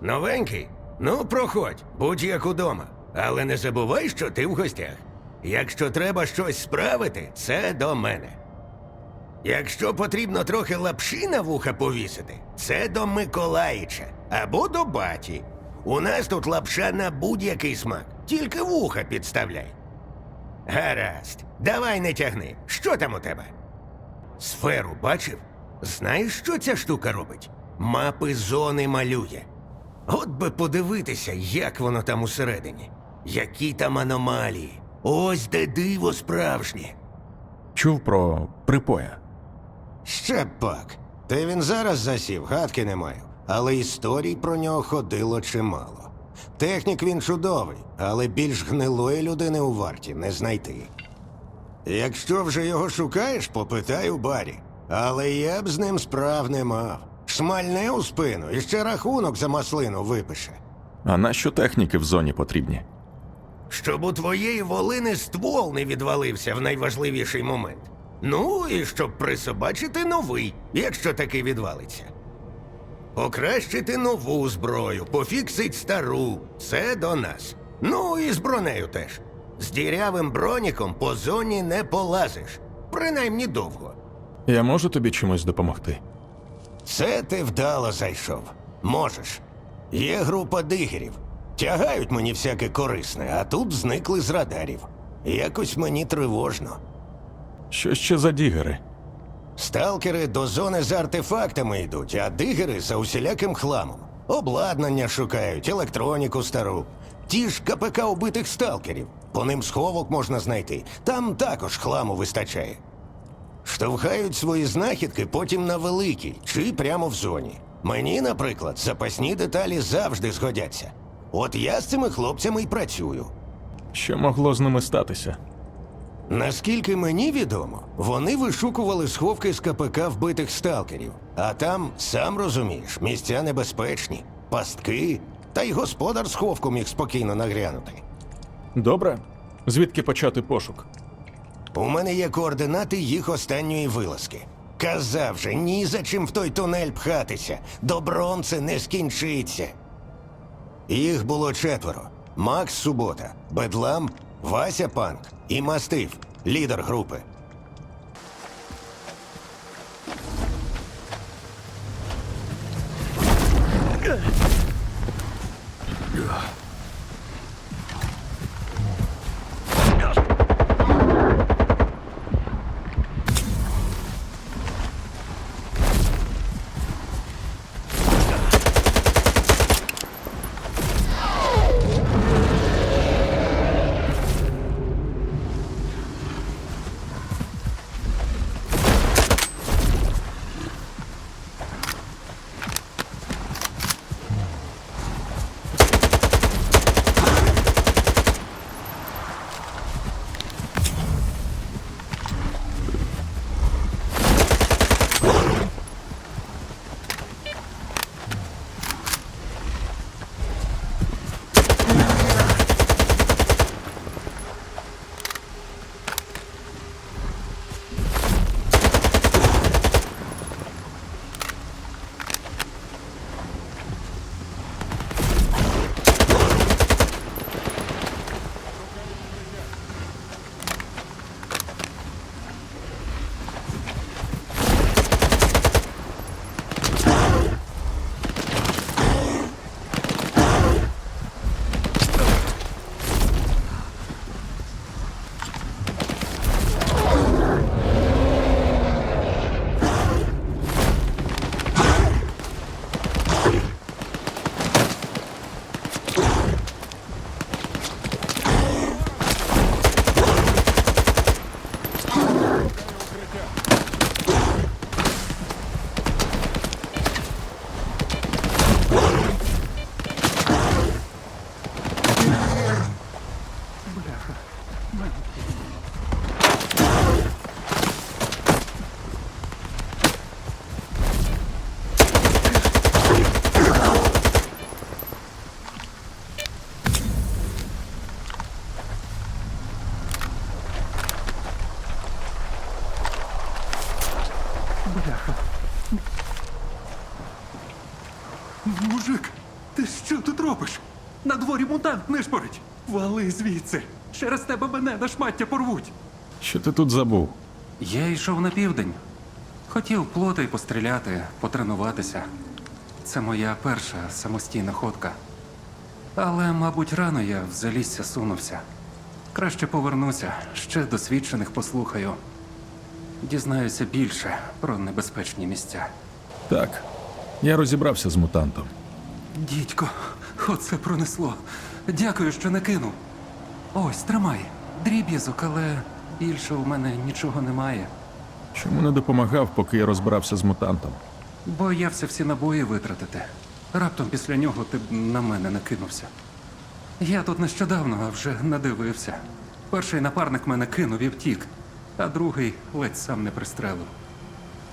Новенький? Ну, проходь, будь як удома. Але не забувай, що ти в гостях. Якщо треба щось справити, це до мене. Якщо потрібно трохи лапши на вуха повісити, це до Миколаїча або до баті. У нас тут лапша на будь-який смак, тільки вуха підставляй. Гаразд, давай не тягни. Що там у тебе? Сферу бачив? Знаєш, що ця штука робить? Мапи зони малює. От би подивитися, як воно там усередині. Які там аномалії. Ось де диво справжнє. Чув про припоя. Ще б пак. Та він зараз засів, гадки не маю. Але історій про нього ходило чимало. Технік він чудовий, але більш гнилої людини у варті не знайти. Якщо вже його шукаєш, попитай у барі. Але я б з ним справ не мав. Шмальне у спину і ще рахунок за маслину випише. А нащо техніки в зоні потрібні? Щоб у твоєї волини ствол не відвалився в найважливіший момент. Ну і щоб присобачити новий, якщо таки відвалиться. Покращити нову зброю, пофіксить стару. Це до нас. Ну і з бронею теж. З дірявим броніком по зоні не полазиш. Принаймні довго. Я можу тобі чимось допомогти? Це ти вдало зайшов. Можеш. Є група дигерів. Тягають мені всяке корисне, а тут зникли з радарів. Якось мені тривожно. Що ще за дігери? Сталкери до зони з артефактами йдуть, а дигери за усіляким хламом. Обладнання шукають, електроніку стару. Ті ж КПК убитих сталкерів. По ним сховок можна знайти. Там також хламу вистачає. Штовхають свої знахідки потім на великій чи прямо в зоні. Мені, наприклад, запасні деталі завжди згодяться. От я з цими хлопцями й працюю. Що могло з ними статися? Наскільки мені відомо, вони вишукували сховки з КПК вбитих сталкерів. А там, сам розумієш, місця небезпечні, пастки, та й господар сховку міг спокійно нагрянути. Добре. Звідки почати пошук? У мене є координати їх останньої вилазки. Казав же, ні за чим в той тунель пхатися. Добром це не скінчиться. Їх було четверо: Макс Субота, Бедлам, Вася Панк і Мастив, лідер групи. Мужик, Вали звідси. Через тебе мене на шмаття порвуть. Що ти тут забув? Я йшов на південь. Хотів плоти постріляти, потренуватися. Це моя перша самостійна ходка. Але, мабуть, рано я в залісся сунувся. Краще повернуся, ще досвідчених послухаю. Дізнаюся більше про небезпечні місця. Так. Я розібрався з мутантом. Дідько, оце пронесло. Дякую, що не кинув. Ось, тримай. Дріб'язок, але більше у мене нічого немає. Чому не допомагав, поки я розбирався з мутантом? Боявся всі набої витратити. Раптом після нього ти б на мене накинувся. Я тут нещодавно, а вже надивився. Перший напарник мене кинув і втік, а другий ледь сам не пристрелив.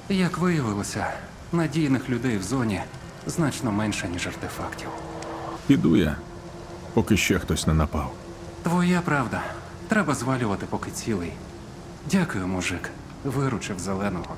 Як виявилося, надійних людей в зоні значно менше, ніж артефактів. Піду я, поки ще хтось не напав. Твоя правда. Треба звалювати, поки цілий. Дякую, мужик. Виручив зеленого.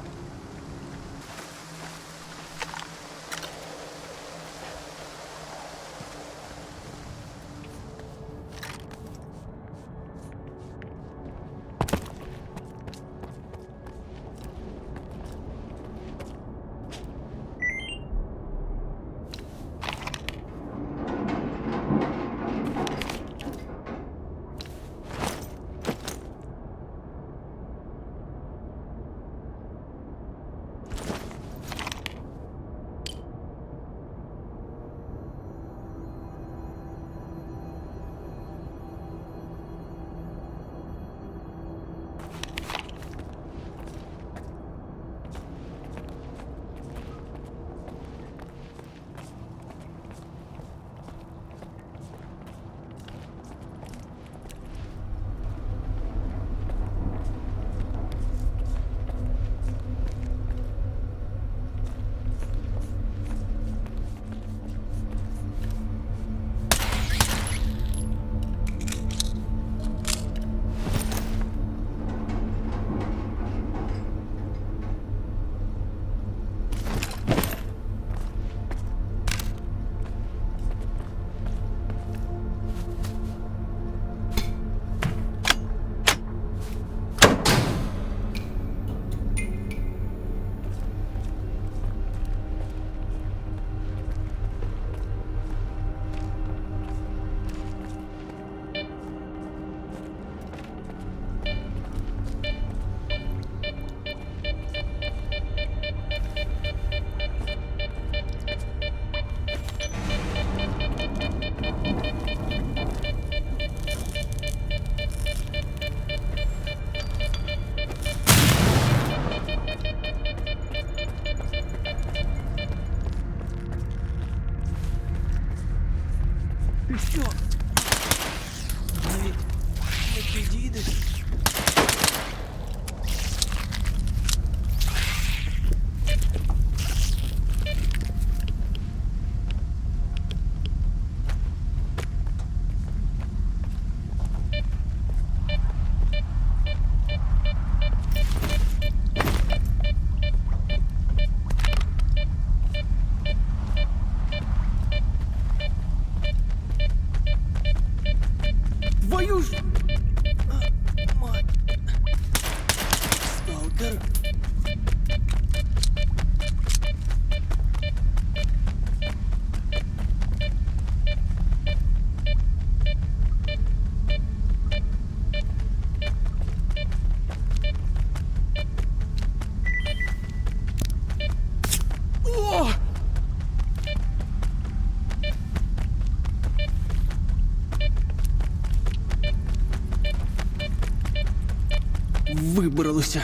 Вибралися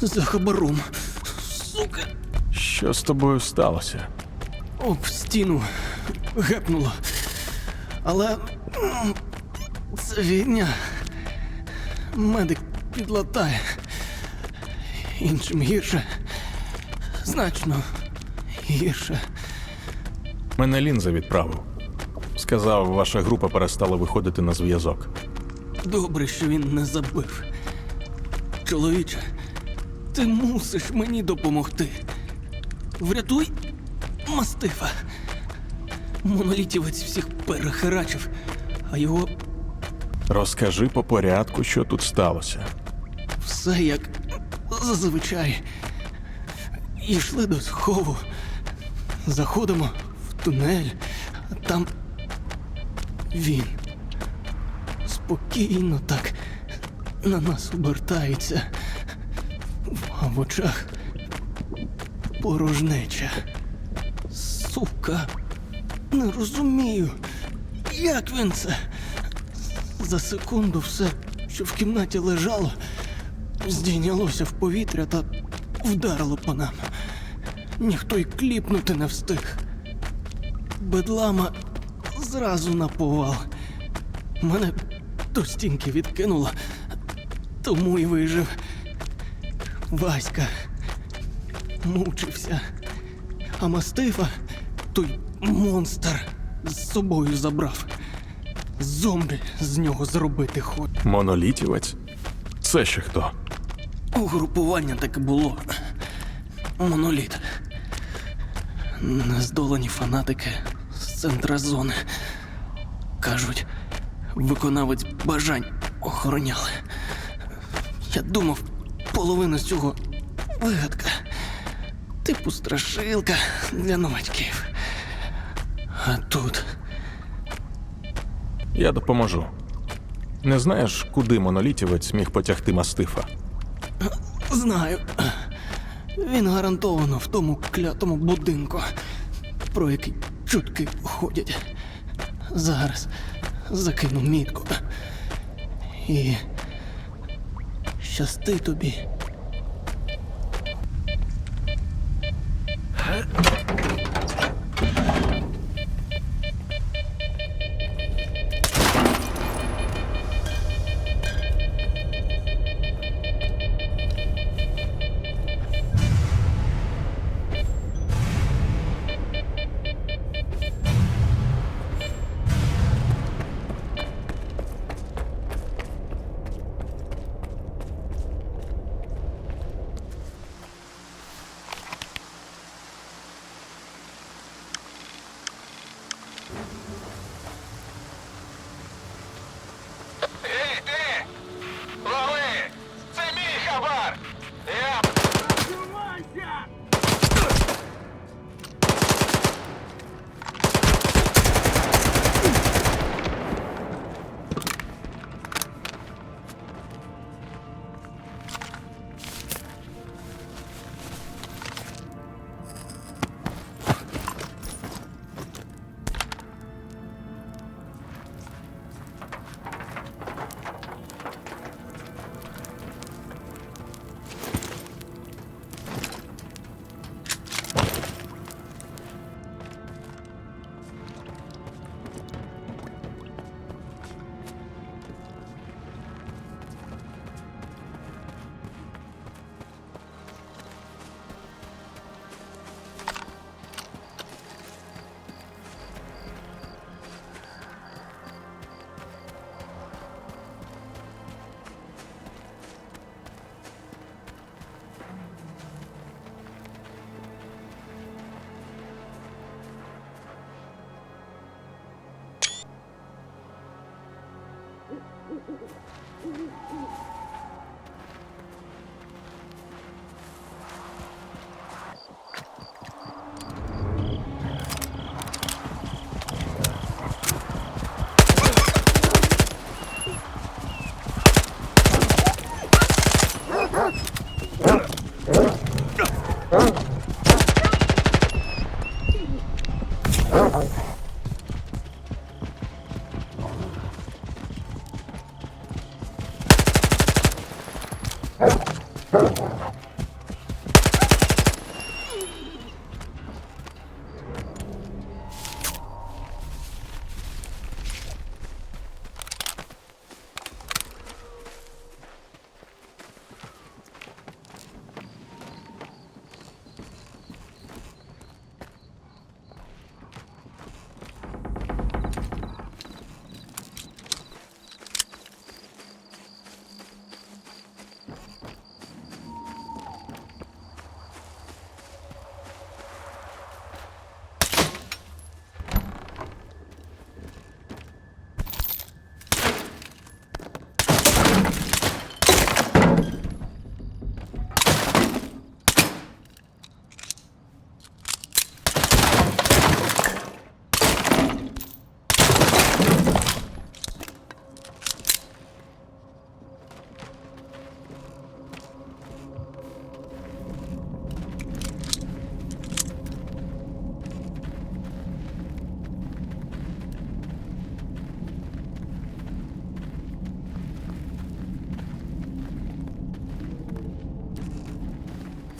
за хабаром. Сука! Що з тобою сталося? Об стіну гепнуло. Але це війня. Медик підлатає. Іншим гірше. Значно гірше. Мене лінза відправив. Сказав, ваша група перестала виходити на зв'язок. Добре, що він не забив. Чоловіче, ти мусиш мені допомогти. Врятуй мастифа. Монолітівець всіх перехерачив, а його Розкажи по порядку, що тут сталося. все як зазвичай. Йшли до схову. Заходимо в тунель, а там він спокійно так на нас обертається, а в очах порожнеча. Сука, не розумію, як він це. За секунду все, що в кімнаті лежало, здійнялося в повітря та вдарило по нам. Ніхто й кліпнути не встиг. Бедлама зразу на повал. Мене до стінки відкинуло, тому і вижив. Васька мучився. А мастифа той монстр з собою забрав. Зомбі з нього зробити хоч. Монолітівець? Це ще хто? Угрупування таке було. Моноліт. Нездолані фанатики з центра зони. Кажуть, виконавець бажань охороняли. Я думав, половина з цього вигадка. Типу страшилка для новачків. А тут Я допоможу. Не знаєш, куди монолітівець міг потягти мастифа? Знаю. Він гарантовано в тому клятому будинку, про який чутки ходять. Зараз закину мітку. І щасти тобі.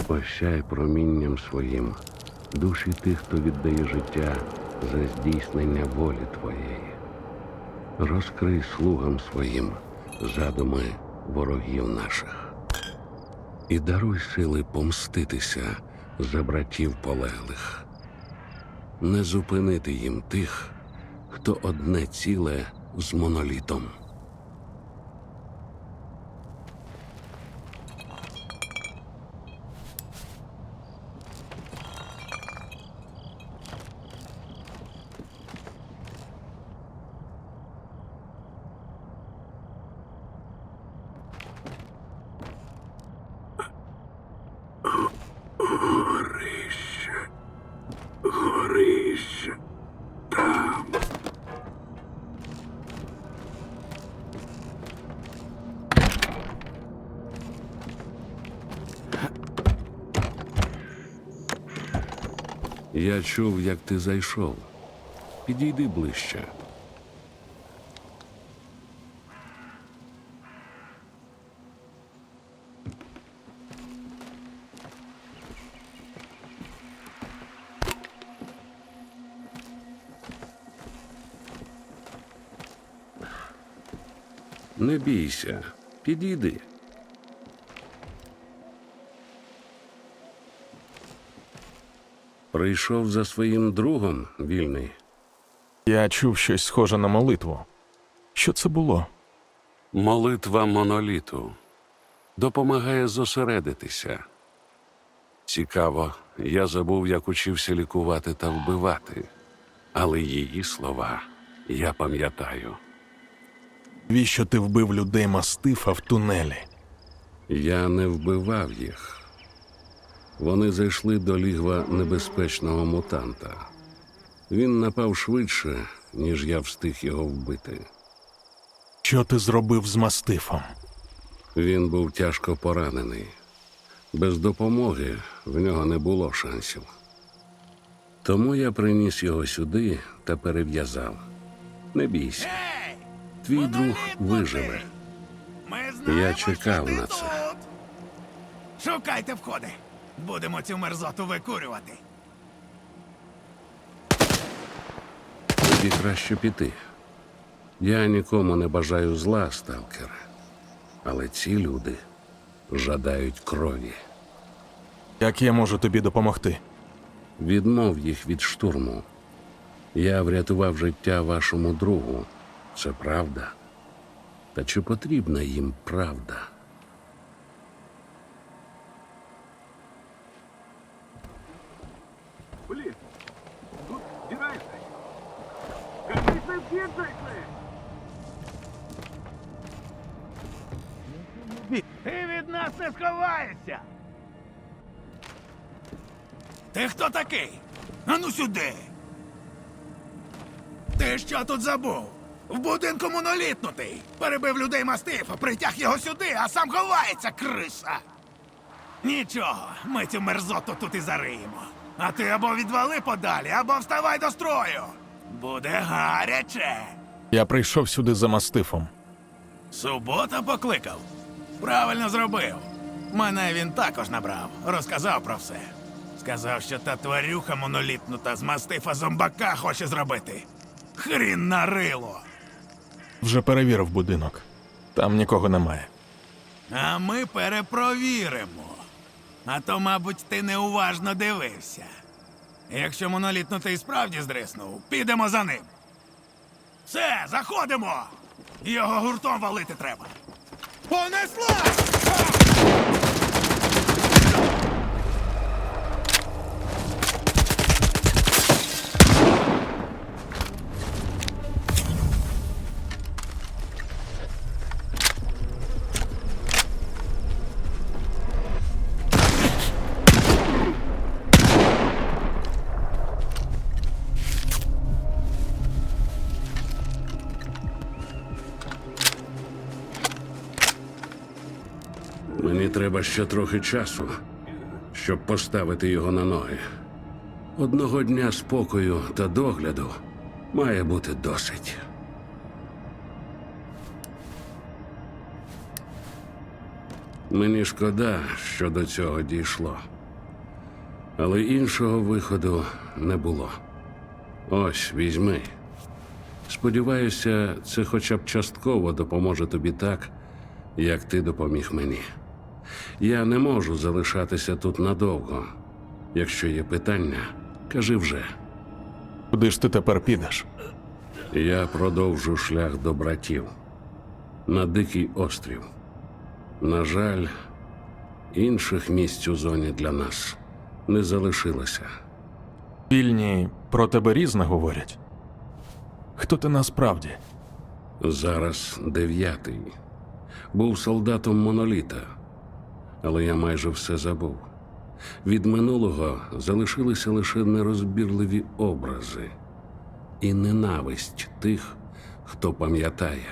Ощай промінням своїм душі тих, хто віддає життя за здійснення волі Твоєї. Розкрий слугам своїм задуми ворогів наших і даруй сили помститися за братів полеглих, не зупинити їм тих, хто одне ціле з монолітом. Я чув, як ти зайшов. Підійди ближче. Не бійся, підійди. Прийшов за своїм другом вільний. Я чув щось схоже на молитву. Що це було? Молитва моноліту допомагає зосередитися. Цікаво, я забув, як учився лікувати та вбивати, але її слова я пам'ятаю. Віщо ти вбив людей мастифа в тунелі? Я не вбивав їх. Вони зайшли до лігва небезпечного мутанта. Він напав швидше, ніж я встиг його вбити. Що ти зробив з мастифом? Він був тяжко поранений. Без допомоги в нього не було шансів. Тому я приніс його сюди та перев'язав. Не бійся, твій друг виживе. Я чекав на це. Шукайте входи. Будемо цю мерзоту викурювати. Тобі краще піти. Я нікому не бажаю зла, сталкере. Але ці люди жадають крові. Як я можу тобі допомогти? Відмов їх від штурму. Я врятував життя вашому другу. Це правда. Та чи потрібна їм правда? Ти від нас не сховаєшся. Ти хто такий? Ану сюди. Ти що тут забув? В будинку монолітнутий. Перебив людей мастифа, притяг його сюди, а сам ховається, криса. Нічого, ми цю мерзоту тут і зариємо. А ти або відвали подалі, або вставай до строю. Буде гаряче. Я прийшов сюди за мастифом. Субота покликав. Правильно зробив. Мене він також набрав, розказав про все. Сказав, що та тварюха монолітнута з мастифа зомбака хоче зробити. Хрін на рило. Вже перевірив будинок. Там нікого немає. А ми перепровіримо. А то, мабуть, ти неуважно дивився. Якщо монолітнутий справді здриснув, підемо за ним. Все, заходимо! Його гуртом валити треба. On this line! Мені треба ще трохи часу, щоб поставити його на ноги. Одного дня спокою та догляду має бути досить. Мені шкода, що до цього дійшло. Але іншого виходу не було. Ось візьми. Сподіваюся, це хоча б частково допоможе тобі так, як ти допоміг мені. Я не можу залишатися тут надовго. Якщо є питання, кажи вже. Куди ж ти тепер підеш? Я продовжу шлях до братів на дикий острів. На жаль, інших місць у зоні для нас не залишилося. Вільні про тебе різне говорять. Хто ти насправді? Зараз дев'ятий. Був солдатом моноліта, але я майже все забув. Від минулого залишилися лише нерозбірливі образи і ненависть тих, хто пам'ятає.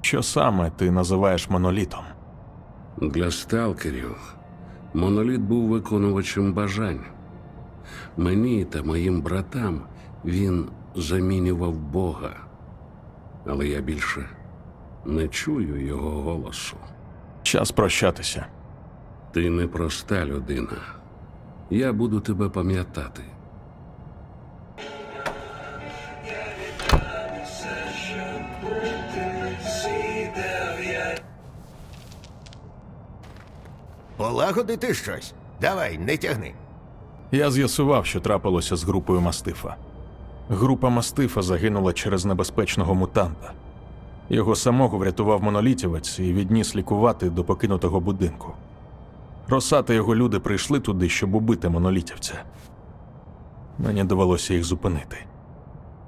Що саме ти називаєш монолітом? Для сталкерів моноліт був виконувачем бажань. Мені та моїм братам він замінював Бога, але я більше не чую його голосу. Час прощатися. Ти непроста людина. Я буду тебе пам'ятати. Полагодити щось? Давай, не тягни. Я з'ясував, що трапилося з групою мастифа. Група мастифа загинула через небезпечного мутанта. Його самого врятував монолітівець і відніс лікувати до покинутого будинку. Роса та його люди прийшли туди, щоб убити монолітівця. Мені довелося їх зупинити.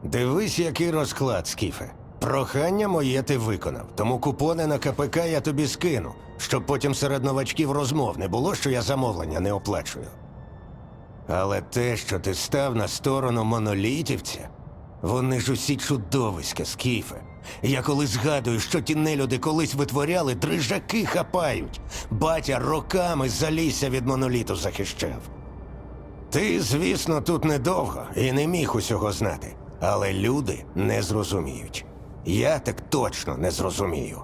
Дивись, який розклад, Скіфе. Прохання моє ти виконав, тому купони на КПК я тобі скину, щоб потім серед новачків розмов не було, що я замовлення не оплачую. Але те, що ти став на сторону монолітівця, вони ж усі чудовиська, Скіфе. Я коли згадую, що ті нелюди колись витворяли, дрижаки хапають. Батя роками залісся від моноліту захищав. Ти, звісно, тут недовго і не міг усього знати, але люди не зрозуміють. Я так точно не зрозумію.